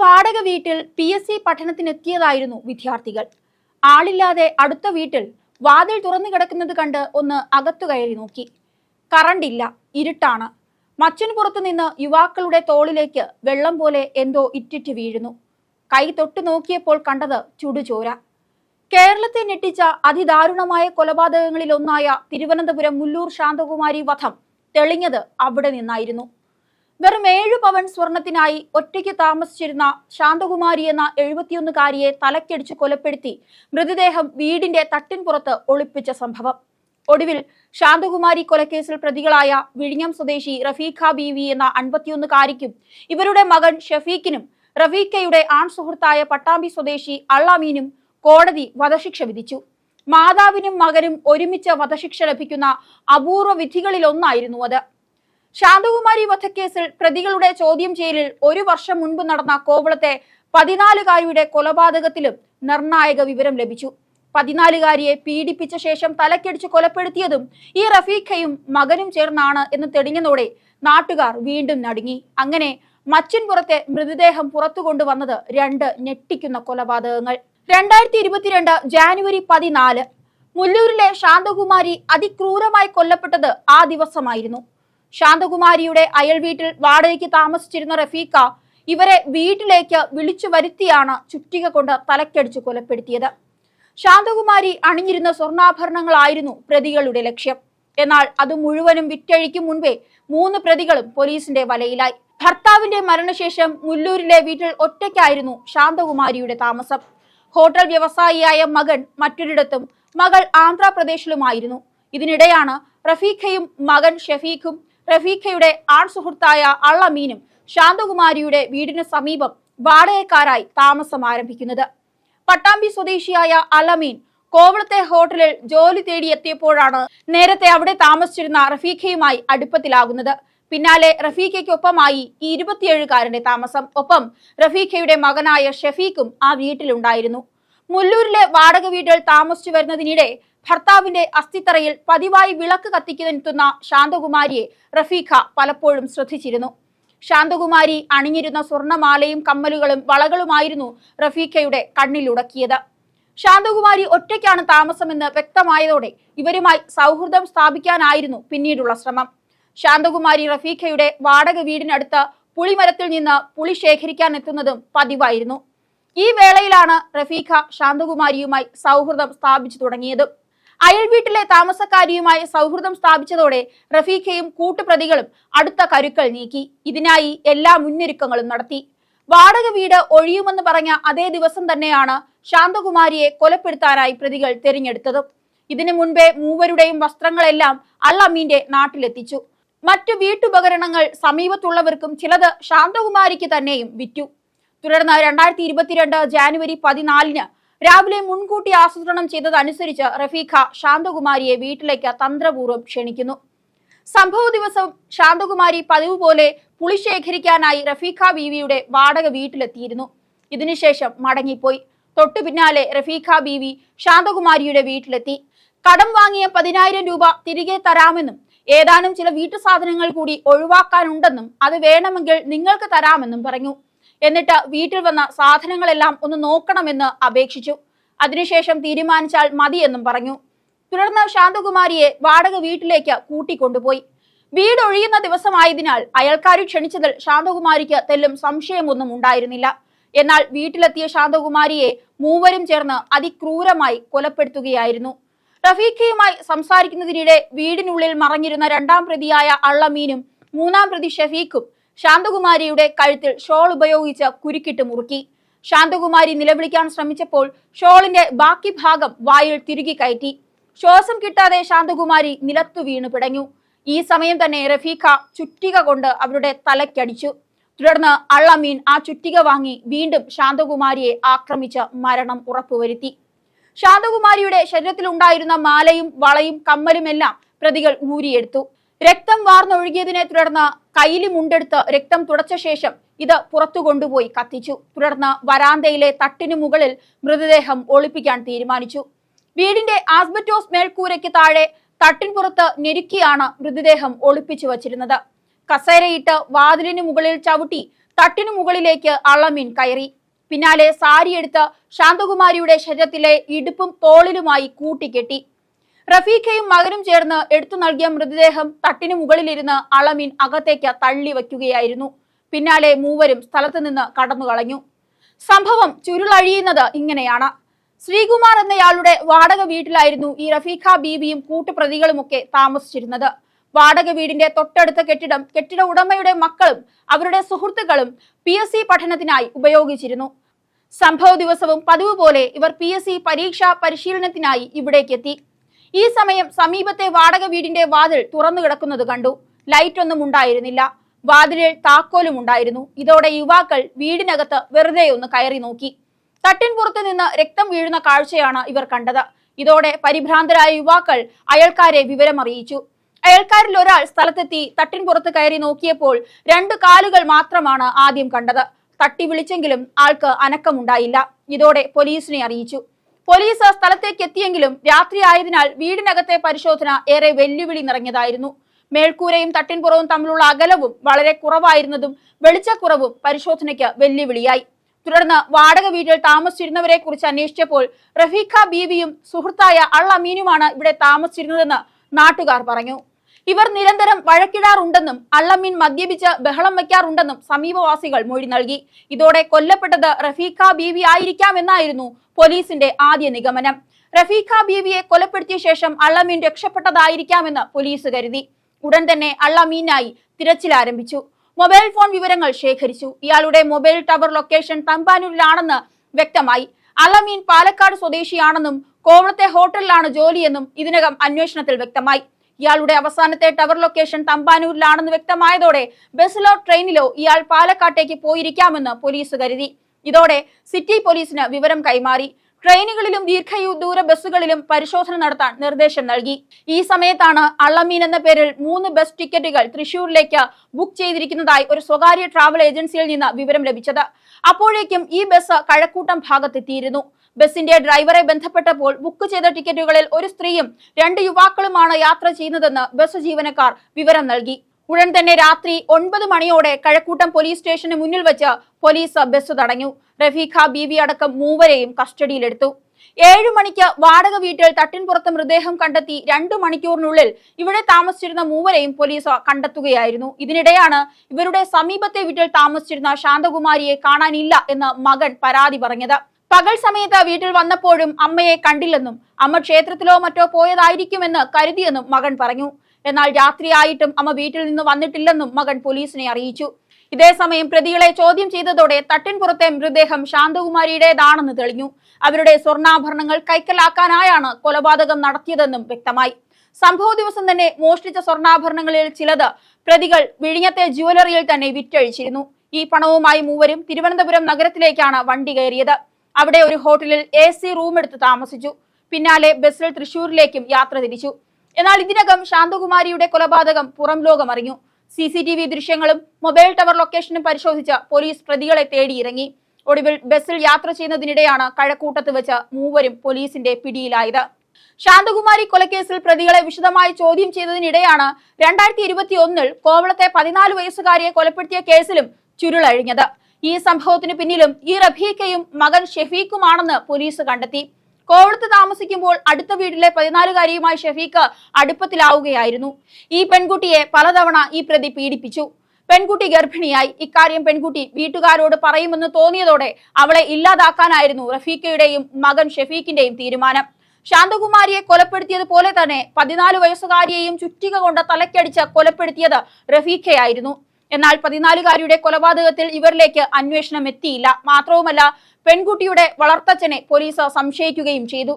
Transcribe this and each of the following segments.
വാടക വീട്ടിൽ P S C പഠനത്തിനെത്തിയതായിരുന്നു വിദ്യാർത്ഥികൾ. ആളില്ലാതെ അടുത്ത വീട്ടിൽ വാതിൽ തുറന്നു കിടക്കുന്നത് കണ്ട് ഒന്ന് അകത്തു കയറി നോക്കി. കറണ്ടില്ല ഇരുട്ടാണ്. മച്ചിന് പുറത്തു നിന്ന് യുവാക്കളുടെ തോളിലേക്ക് വെള്ളം പോലെ എന്തോ ഇറ്റിറ്റ് വീഴുന്നു. കൈ തൊട്ടു നോക്കിയപ്പോൾ കണ്ടത് ചുടുചോര. കേരളത്തെ ഞെട്ടിച്ച അതിദാരുണമായ കൊലപാതകങ്ങളിലൊന്നായ തിരുവനന്തപുരം മുല്ലൂർ ശാന്തകുമാരി വധം തെളിഞ്ഞത് അവിടെ നിന്നായിരുന്നു. വെറും ഏഴ് പവൻ സ്വർണത്തിനായി ഒറ്റയ്ക്ക് താമസിച്ചിരുന്ന ശാന്തകുമാരി എന്ന എഴുപത്തിയൊന്നുകാരിയെ തലക്കടിച്ച് കൊലപ്പെടുത്തി മൃതദേഹം വീടിന്റെ തട്ടിൻപുറത്ത് ഒളിപ്പിച്ച സംഭവം. ഒടുവിൽ ശാന്തകുമാരി കൊലക്കേസിൽ പ്രതികളായ വിഴിഞ്ഞം സ്വദേശി റഫീഖ ബിവി എന്ന അൻപത്തിയൊന്നുകാരിക്കും ഇവരുടെ മകൻ ഷഫീഖിനും റഫീഖയുടെ ആൺ സുഹൃത്തായ പട്ടാമ്പി സ്വദേശി അള്ളാമീനും കോടതി വധശിക്ഷ വിധിച്ചു. മാതാവിനും മകനും ഒരുമിച്ച് വധശിക്ഷ ലഭിക്കുന്ന അപൂർവ വിധികളിലൊന്നായിരുന്നു അത്. ശാന്തകുമാരി വധക്കേസിൽ പ്രതികളുടെ ചോദ്യം ചെയ്യലിൽ ഒരു വർഷം മുൻപ് നടന്ന കോവളത്തെ പതിനാലുകാരിയുടെ കൊലപാതകത്തിലും നിർണായക വിവരം ലഭിച്ചു. പതിനാലുകാരിയെ പീഡിപ്പിച്ച ശേഷം തലക്കടിച്ച് കൊലപ്പെടുത്തിയതും ഈ റഫീഖയും മകനും ചേർന്നാണ് എന്ന് തെളിഞ്ഞതോടെ നാട്ടുകാർ വീണ്ടും നടുങ്ങി. അങ്ങനെ മച്ചിൻപുറത്തെ മൃതദേഹം പുറത്തു കൊണ്ടുവന്നത് രണ്ട് ഞെട്ടിക്കുന്ന കൊലപാതകങ്ങൾ. രണ്ടായിരത്തി ഇരുപത്തിരണ്ട് ജാനുവരി പതിനാല് മുല്ലൂരിലെ ശാന്തകുമാരി അതിക്രൂരമായി കൊല്ലപ്പെട്ടത് ആ ദിവസമായിരുന്നു. ശാന്തകുമാരിയുടെ അയൽ വീട്ടിൽ വാടകയ്ക്ക് താമസിച്ചിരുന്ന റഫീഖ ഇവരെ വീട്ടിലേക്ക് വിളിച്ചു വരുത്തിയാണ് ചുറ്റിക കൊണ്ട് തലക്കടിച്ച് കൊലപ്പെടുത്തിയത്. ശാന്തകുമാരി അണിഞ്ഞിരുന്ന സ്വർണാഭരണങ്ങളായിരുന്നു പ്രതികളുടെ ലക്ഷ്യം. എന്നാൽ അത് മുഴുവനും വിറ്റഴിക്കും മുൻപേ മൂന്ന് പ്രതികളും പോലീസിന്റെ വലയിലായി. ഭർത്താവിന്റെ മരണശേഷം മുല്ലൂരിലെ വീട്ടിൽ ഒറ്റയ്ക്കായിരുന്നു ശാന്തകുമാരിയുടെ താമസം. ഹോട്ടൽ വ്യവസായിയായ മകൻ മറ്റൊരിടത്തും മകൾ ആന്ധ്രാപ്രദേശിലുമായിരുന്നു. ഇതിനിടെയാണ് റഫീഖയും മകൻ ഷഫീഖും റഫീഖയുടെ ആൺ സുഹൃത്തായ അള്ളമീനും ശാന്തകുമാരിയുടെ വീടിന് സമീപം വാടകക്കാരായി താമസം ആരംഭിക്കുന്നത്. പട്ടാമ്പി സ്വദേശിയായ അലമീൻ കോവളത്തെ ഹോട്ടലിൽ ജോലി തേടി എത്തിയപ്പോഴാണ് നേരത്തെ അവിടെ താമസിച്ചിരുന്ന റഫീഖയുമായി അടുപ്പത്തിലാകുന്നത്. പിന്നാലെ റഫീഖയ്ക്കൊപ്പമായി ഈ ഇരുപത്തിയേഴുകാരന്റെ താമസം. ഒപ്പം റഫീഖയുടെ മകനായ ഷഫീഖും ആ വീട്ടിലുണ്ടായിരുന്നു. മുല്ലൂരിലെ വാടക വീട്ടിൽ താമസിച്ചു വരുന്നതിനിടെ ഭർത്താവിന്റെ അസ്ഥിത്തറയിൽ പതിവായി വിളക്ക് കത്തിക്കുന്നെത്തുന്ന ശാന്തകുമാരിയെ റഫീഖ പലപ്പോഴും ശ്രദ്ധിച്ചിരുന്നു. ശാന്തകുമാരി അണിഞ്ഞിരുന്ന സ്വർണമാലയും കമ്മലുകളും വളകളുമായിരുന്നു റഫീഖയുടെ കണ്ണിലുടക്കിയത്. ശാന്തകുമാരി ഒറ്റയ്ക്കാണ് താമസമെന്ന് വ്യക്തമായതോടെ ഇവരുമായി സൗഹൃദം സ്ഥാപിക്കാനായിരുന്നു പിന്നീടുള്ള ശ്രമം. ശാന്തകുമാരി റഫീഖയുടെ വാടക വീടിനടുത്ത് പുളിമരത്തിൽ നിന്ന് പുളി ശേഖരിക്കാൻ എത്തുന്നതും പതിവായിരുന്നു. ഈ വേളയിലാണ് റഫീഖ ശാന്തകുമാരിയുമായി സൗഹൃദം സ്ഥാപിച്ചു തുടങ്ങിയത്. അയൽ വീട്ടിലെ താമസക്കാരിയുമായി സൗഹൃദം സ്ഥാപിച്ചതോടെ റഫീഖയും കൂട്ടുപ്രതികളും അടുത്ത കരുക്കൾ നീക്കി. ഇതിനായി എല്ലാ മുന്നൊരുക്കങ്ങളും നടത്തി. വാടക വീട് ഒഴിയുമെന്ന് പറഞ്ഞ അതേ ദിവസം തന്നെയാണ് ശാന്തകുമാരിയെ കൊലപ്പെടുത്താനായി പ്രതികൾ തിരഞ്ഞെടുത്തത്. ഇതിനു മുൻപേ മൂവരുടെയും വസ്ത്രങ്ങളെല്ലാം അള്ളമീന്റെ നാട്ടിലെത്തിച്ചു. മറ്റു വീട്ടുപകരണങ്ങൾ സമീപത്തുള്ളവർക്കും ചിലത് ശാന്തകുമാരിക്ക് തന്നെയും വിറ്റു. തുടർന്ന് രണ്ടായിരത്തി ഇരുപത്തിരണ്ട് ജാനുവരി പതിനാലിന് രാവിലെ മുൻകൂട്ടി ആസൂത്രണം ചെയ്തതനുസരിച്ച് റഫീഖ ശാന്തകുമാരിയെ വീട്ടിലേക്ക് തന്ത്രപൂർവം ക്ഷണിക്കുന്നു. സംഭവ ദിവസം ശാന്തകുമാരി പതിവ് പോലെ പുളി ശേഖരിക്കാനായി റഫീഖ ബീവിയുടെ വാടക വീട്ടിലെത്തിയിരുന്നു. ഇതിനുശേഷം മടങ്ങിപ്പോയി. തൊട്ടു പിന്നാലെ റഫീഖ ബീവി ശാന്തകുമാരിയുടെ വീട്ടിലെത്തി. കടം വാങ്ങിയ പതിനായിരം രൂപ തിരികെ തരാമെന്നും ഏതാനും ചില വീട്ടു സാധനങ്ങൾ കൂടി ഒഴിവാക്കാനുണ്ടെന്നും അത് വേണമെങ്കിൽ നിങ്ങൾക്ക് തരാമെന്നും പറഞ്ഞു. എന്നിട്ട് വീട്ടിൽ വന്ന സാധനങ്ങളെല്ലാം ഒന്ന് നോക്കണമെന്ന് അപേക്ഷിച്ചു. അതിനുശേഷം തീരുമാനിച്ചാൽ മതിയെന്നും പറഞ്ഞു. തുടർന്ന് ശാന്തകുമാരിയെ വാടക വീട്ടിലേക്ക് കൂട്ടിക്കൊണ്ടുപോയി. വീട് ഒഴിയുന്ന ദിവസമായതിനാൽ അയൽക്കാരി ക്ഷണിച്ചതിൽ ശാന്തകുമാരിക്ക് തെല്ലും സംശയമൊന്നും ഉണ്ടായിരുന്നില്ല. എന്നാൽ വീട്ടിലെത്തിയ ശാന്തകുമാരിയെ മൂവരും ചേർന്ന് അതിക്രൂരമായി കൊലപ്പെടുത്തുകയായിരുന്നു. റഫീഖയുമായി സംസാരിക്കുന്നതിനിടെ വീടിനുള്ളിൽ മറഞ്ഞിരുന്ന രണ്ടാം പ്രതിയായ അള്ളമീനും മൂന്നാം പ്രതി ഷഫീഖും ശാന്തകുമാരിയുടെ കഴുത്തിൽ ഷോൾ ഉപയോഗിച്ച് കുരുക്കിട്ട് മുറുക്കി. ശാന്തകുമാരി നിലവിളിക്കാൻ ശ്രമിച്ചപ്പോൾ ഷോളിന്റെ ബാക്കി ഭാഗം വായിൽ തിരുകി കയറ്റി. ശ്വാസം കിട്ടാതെ ശാന്തകുമാരി നിലത്തു വീണു പിടഞ്ഞു. ഈ സമയം തന്നെ റഫീഖ ചുറ്റിക കൊണ്ട് അവരുടെ തലക്കടിച്ചു തുടർന്ന് അള്ളമീൻ ആ ചുറ്റിക വാങ്ങി വീണ്ടും ശാന്തകുമാരിയെ ആക്രമിച്ച് മരണം ഉറപ്പുവരുത്തി. ശാന്തകുമാരിയുടെ ശരീരത്തിലുണ്ടായിരുന്ന മാലയും വളയും കമ്മലുമെല്ലാം പ്രതികൾ ഊരിയെടുത്തു. രക്തം വാർന്നൊഴുകിയതിനെ തുടർന്ന് കയ്യിലും മുണ്ടെടുത്ത് രക്തം തുടച്ച ശേഷം ഇത് പുറത്തു കൊണ്ടുപോയി കത്തിച്ചു. തുടർന്ന് വരാന്തയിലെ തട്ടിനു മുകളിൽ മൃതദേഹം ഒളിപ്പിക്കാൻ തീരുമാനിച്ചു. വീടിന്റെ ആസ്ബറ്റോസ് മേൽക്കൂരയ്ക്ക് താഴെ തട്ടിൻപുറത്ത് ഞെരുക്കിയാണ് മൃതദേഹം ഒളിപ്പിച്ചു വച്ചിരുന്നത്. കസേരയിട്ട് വാതിലിന് മുകളിൽ ചവിട്ടി തട്ടിനു മുകളിലേക്ക് അള്ളമീൻ കയറി. പിന്നാലെ സാരിയെടുത്ത് ശാന്തകുമാരിയുടെ ശരീരത്തിലെ ഇടുപ്പും തോളിലുമായി കൂട്ടിക്കെട്ടി. റഫീഖയും മകനും ചേർന്ന് എടുത്തു നൽകിയ മൃതദേഹം തട്ടിനു മുകളിലിരുന്ന് അളമീൻ അകത്തേക്ക് തള്ളി വയ്ക്കുകയായിരുന്നു. പിന്നാലെ മൂവരും സ്ഥലത്ത് നിന്ന് കടന്നു കളഞ്ഞു. സംഭവം ചുരുളഴിയുന്നത് ഇങ്ങനെയാണ്. ശ്രീകുമാർ എന്നയാളുടെ വാടക വീട്ടിലായിരുന്നു ഈ റഫീഖ ബീബിയും കൂട്ടുപ്രതികളുമൊക്കെ താമസിച്ചിരുന്നത്. വാടക വീടിന്റെ തൊട്ടടുത്ത കെട്ടിടം കെട്ടിട ഉടമയുടെ മക്കളും അവരുടെ സുഹൃത്തുക്കളും പി എസ് സി പഠനത്തിനായി ഉപയോഗിച്ചിരുന്നു. സംഭവ ദിവസവും പതിവ് പോലെ ഇവർ പി എസ് സി പരീക്ഷാ പരിശീലനത്തിനായി ഇവിടേക്കെത്തി. ഈ സമയം സമീപത്തെ വാടക വീടിന്റെ വാതിൽ തുറന്നു കിടക്കുന്നത് കണ്ടു. ലൈറ്റ് ഒന്നും ഉണ്ടായിരുന്നില്ല. വാതിലിൽ താക്കോലും ഉണ്ടായിരുന്നു. ഇതോടെ യുവാക്കൾ വീടിനകത്ത് വെറുതെ ഒന്ന് കയറി നോക്കി. തട്ടിൻപുറത്ത് നിന്ന് രക്തം വീഴുന്ന കാഴ്ചയാണ് ഇവർ കണ്ടത്. ഇതോടെ പരിഭ്രാന്തരായ യുവാക്കൾ അയൽക്കാരെ വിവരമറിയിച്ചു. അയൽക്കാരിൽ ഒരാൾ സ്ഥലത്തെത്തി തട്ടിൻപുറത്ത് കയറി നോക്കിയപ്പോൾ രണ്ട് കാലുകൾ മാത്രമാണ് ആദ്യം കണ്ടത്. തട്ടി വിളിച്ചെങ്കിലും ആൾക്ക് അനക്കമുണ്ടായില്ല. ഇതോടെ പോലീസിനെ അറിയിച്ചു. പോലീസ് സ്ഥലത്തേക്ക് എത്തിയെങ്കിലും രാത്രി ആയതിനാൽ വീടിനകത്തെ പരിശോധന ഏറെ വെല്ലുവിളി നിറഞ്ഞതായിരുന്നു. മേൽക്കൂരയും തട്ടിൻപുറവും തമ്മിലുള്ള അകലവും വളരെ കുറവായിരുന്നതും വെളിച്ചക്കുറവും പരിശോധനയ്ക്ക് വെല്ലുവിളിയായി. തുടർന്ന് വാടക വീട്ടിൽ താമസിച്ചിരുന്നവരെ കുറിച്ച് അന്വേഷിച്ചപ്പോൾ റഫീഖ ബീവിയും സുഹൃത്തായ അൾ അമീനുമാണ് ഇവിടെ താമസിച്ചിരുന്നതെന്ന് നാട്ടുകാർ പറഞ്ഞു. ഇവർ നിരന്തരം വഴക്കിടാറുണ്ടെന്നും അള്ളമീൻ മദ്യപിച്ച് ബഹളം വയ്ക്കാറുണ്ടെന്നും സമീപവാസികൾ മൊഴി നൽകി. ഇതോടെ കൊല്ലപ്പെട്ടത് റഫീഖ ബീവി ആയിരിക്കാമെന്നായിരുന്നു പോലീസിന്റെ ആദ്യ നിഗമനം. റഫീഖ ബീവിയെ കൊലപ്പെടുത്തിയ ശേഷം അള്ളമീൻ രക്ഷപ്പെട്ടതായിരിക്കാമെന്ന് പോലീസ് കരുതി. ഉടൻ തന്നെ അള്ളമീനായി തിരച്ചിൽ ആരംഭിച്ചു. മൊബൈൽ ഫോൺ വിവരങ്ങൾ ശേഖരിച്ചു. ഇയാളുടെ മൊബൈൽ ടവർ ലൊക്കേഷൻ തമ്പാനൂരിലാണെന്ന് വ്യക്തമായി. അള്ളമീൻ പാലക്കാട് സ്വദേശിയാണെന്നും കോവളത്തെ ഹോട്ടലിലാണ് ജോലിയെന്നും ഇതിനകം അന്വേഷണത്തിൽ വ്യക്തമായി. ഇയാളുടെ അവസാനത്തെ ടവർ ലൊക്കേഷൻ തമ്പാനൂരിലാണെന്ന് വ്യക്തമായതോടെ ബസ്സിലോ ട്രെയിനിലോ ഇയാൾ പാലക്കാട്ടേക്ക് പോയിരിക്കാമെന്ന് പോലീസ് കരുതി. ഇതോടെ സിറ്റി പോലീസിന് വിവരം കൈമാറി. ട്രെയിനുകളിലും ദീർഘദൂര ബസ്സുകളിലും പരിശോധന നടത്താൻ നിർദ്ദേശം നൽകി. ഈ സമയത്താണ് അള്ളമീൻ എന്ന പേരിൽ മൂന്ന് ബസ് ടിക്കറ്റുകൾ തൃശൂരിലേക്ക് ബുക്ക് ചെയ്തിരിക്കുന്നതായി ഒരു സ്വകാര്യ ട്രാവൽ ഏജൻസിയിൽ നിന്ന് വിവരം ലഭിച്ചത്. അപ്പോഴേക്കും ഈ ബസ് കഴക്കൂട്ടം ഭാഗത്തെത്തിയിരുന്നു. ബസിന്റെ ഡ്രൈവറെ ബന്ധപ്പെട്ടപ്പോൾ ബുക്ക് ചെയ്ത ടിക്കറ്റുകളിൽ ഒരു സ്ത്രീയും രണ്ട് യുവാക്കളുമാണ് യാത്ര ചെയ്യുന്നതെന്ന് ബസ് ജീവനക്കാർ വിവരം നൽകി. ഉടൻ തന്നെ രാത്രി ഒൻപത് മണിയോടെ കഴക്കൂട്ടം പോലീസ് സ്റ്റേഷന് മുന്നിൽ വെച്ച് പോലീസ് ബസ് തടഞ്ഞു. റഫീഖ ബീവി അടക്കം മൂവരെയും കസ്റ്റഡിയിലെടുത്തു. ഏഴു മണിക്ക് വാടക വീട്ടിൽ തട്ടിൻപുറത്ത് മൃതദേഹം കണ്ടെത്തി രണ്ടു മണിക്കൂറിനുള്ളിൽ ഇവിടെ താമസിച്ചിരുന്ന മൂവരെയും പോലീസ് കണ്ടെത്തുകയായിരുന്നു. ഇതിനിടെയാണ് ഇവരുടെ സമീപത്തെ വീട്ടിൽ താമസിച്ചിരുന്ന ശാന്തകുമാരിയെ കാണാനില്ല എന്ന് മകൻ പരാതി പറഞ്ഞത്. പകൽ സമയത്ത് വീട്ടിൽ വന്നപ്പോഴും അമ്മയെ കണ്ടില്ലെന്നും അമ്മ ക്ഷേത്രത്തിലോ മറ്റോ പോയതായിരിക്കുമെന്ന് കരുതിയെന്നും മകൻ പറഞ്ഞു. എന്നാൽ രാത്രിയായിട്ടും അമ്മ വീട്ടിൽ നിന്ന് വന്നിട്ടില്ലെന്നും മകൻ പോലീസിനെ അറിയിച്ചു. ഇതേസമയം പ്രതികളെ ചോദ്യം ചെയ്തതോടെ തട്ടിൻപുറത്തെ മൃതദേഹം ശാന്തകുമാരിയുടേതാണെന്ന് തെളിഞ്ഞു. അവരുടെ സ്വർണാഭരണങ്ങൾ കൈക്കലാക്കാനായാണ് കൊലപാതകം നടത്തിയതെന്നും വ്യക്തമായി. സംഭവ ദിവസം തന്നെ മോഷ്ടിച്ച സ്വർണാഭരണങ്ങളിൽ ചിലത് പ്രതികൾ വിഴിഞ്ഞത്തെ ജുവലറിയിൽ തന്നെ വിറ്റഴിച്ചിരുന്നു. ഈ പണവുമായി മൂവരും തിരുവനന്തപുരം നഗരത്തിലേക്കാണ് വണ്ടി കയറിയത്. അവിടെ ഒരു ഹോട്ടലിൽ എ സി റൂം എടുത്ത് താമസിച്ചു. പിന്നാലെ ബസ്സിൽ തൃശൂരിലേക്കും യാത്ര തിരിച്ചു. എന്നാൽ ഇതിനകം ശാന്തകുമാരിയുടെ കൊലപാതകം പുറം ലോകം അറിഞ്ഞു സി സി ടി വി ദൃശ്യങ്ങളും മൊബൈൽ ടവർ ലൊക്കേഷനും പരിശോധിച്ച പോലീസ് പ്രതികളെ തേടിയിറങ്ങി. ഒടുവിൽ ബസ്സിൽ യാത്ര ചെയ്യുന്നതിനിടെയാണ് കഴക്കൂട്ടത്ത് വെച്ച് മൂവരും പോലീസിന്റെ പിടിയിലായത്. ശാന്തകുമാരി കൊലക്കേസിൽ പ്രതികളെ വിശദമായി ചോദ്യം ചെയ്തതിനിടെയാണ് രണ്ടായിരത്തി ഇരുപത്തി ഒന്നിൽ കോവളത്തെ പതിനാല് വയസ്സുകാരിയെ കൊലപ്പെടുത്തിയ കേസിലും ചുരുളഴിഞ്ഞത്. ഈ സംഭവത്തിന് പിന്നിലും ഈ റഫീഖയും മകൻ ഷെഫീഖുമാണെന്ന് പോലീസ് കണ്ടെത്തി. കോവളത്ത് താമസിക്കുമ്പോൾ അടുത്ത വീട്ടിലെ പതിനാലുകാരിയുമായി ഷെഫീഖ് അടുപ്പത്തിലാവുകയായിരുന്നു. ഈ പെൺകുട്ടിയെ പലതവണ ഈ പ്രതി പീഡിപ്പിച്ചു. പെൺകുട്ടി ഗർഭിണിയായി. ഇക്കാര്യം പെൺകുട്ടി വീട്ടുകാരോട് പറയുമെന്ന് തോന്നിയതോടെ അവളെ ഇല്ലാതാക്കാനായിരുന്നു റഫീഖയുടെയും മകൻ ഷെഫീഖിന്റെയും തീരുമാനം. ശാന്തകുമാരിയെ കൊലപ്പെടുത്തിയതുപോലെ തന്നെ പതിനാല് വയസ്സുകാരിയെയും ചുറ്റിക കൊണ്ട് തലക്കടിച്ച് കൊലപ്പെടുത്തിയത് റഫീഖയായിരുന്നു. എന്നാൽ പതിനാലുകാരിയുടെ കൊലപാതകത്തിൽ ഇവരിലേക്ക് അന്വേഷണം എത്തിയില്ല. മാത്രവുമല്ല പെൺകുട്ടിയുടെ വളർത്തച്ഛനെ പോലീസ് സംശയിക്കുകയും ചെയ്തു.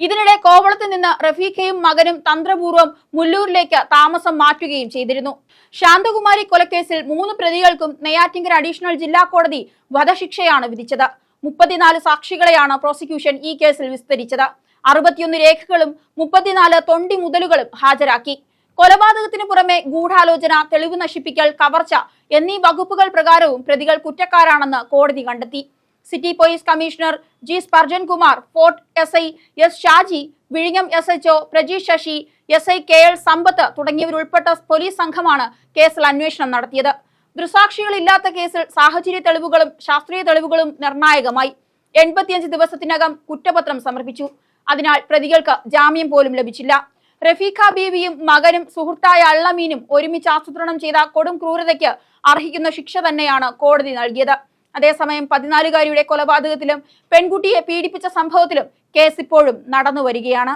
ഇതിനിടെ കോവളത്ത് നിന്ന് റഫീഖയും മകനും തന്ത്രപൂർവം മുല്ലൂരിലേക്ക് താമസം മാറ്റുകയും ചെയ്തിരുന്നു. ശാന്തകുമാരി കൊലക്കേസിൽ മൂന്ന് പ്രതികൾക്കും നെയ്യാറ്റിങ്കര അഡീഷണൽ ജില്ലാ കോടതി വധശിക്ഷയാണ് വിധിച്ചത്. മുപ്പത്തിനാല് സാക്ഷികളെയാണ് പ്രോസിക്യൂഷൻ ഈ കേസിൽ വിസ്തരിച്ചത്. അറുപത്തിയൊന്ന് രേഖകളും മുപ്പത്തിനാല് തൊണ്ടി മുതലുകളും ഹാജരാക്കി. കൊലപാതകത്തിന് പുറമെ ഗൂഢാലോചന തെളിവ് നശിപ്പിക്കൽ കവർച്ച എന്നീ വകുപ്പുകൾ പ്രകാരവും പ്രതികൾ കുറ്റക്കാരാണെന്ന് കോടതി കണ്ടെത്തി. City police commissioner G Sparjan Kumar fort S I S Shaji വിഴിഞ്ഞം S H Prajeesh Sasi S I K L Sampath തുടങ്ങിയവരുൾപ്പെട്ട police സംഘമാണ് കേസിൽ അന്വേഷണം നടത്തിയത്. ദൃസാക്ഷികളില്ലാത്ത കേസിൽ സാഹചര്യ തെളിവുകളും ശാസ്ത്രീയ തെളിവുകളും നിർണായകമായി. എൺപത്തിയഞ്ച് ദിവസത്തിനകം കുറ്റപത്രം സമർപ്പിച്ചു. അതിനാൽ പ്രതികൾക്ക് ജാമ്യം പോലും ലഭിച്ചില്ല. റഫീഖ ബീവിയും മകനും സുഹൃത്തായ അള്ളമീനും ഒരുമിച്ച് ആസൂത്രണം ചെയ്ത കൊടും ക്രൂരതയ്ക്ക് അർഹിക്കുന്ന ശിക്ഷ തന്നെയാണ് കോടതി നൽകിയത്. അതേസമയം പതിനാലുകാരിയുടെ കൊലപാതകത്തിലും പെൺകുട്ടിയെ പീഡിപ്പിച്ച സംഭവത്തിലും കേസ് ഇപ്പോഴും നടന്നു വരികയാണ്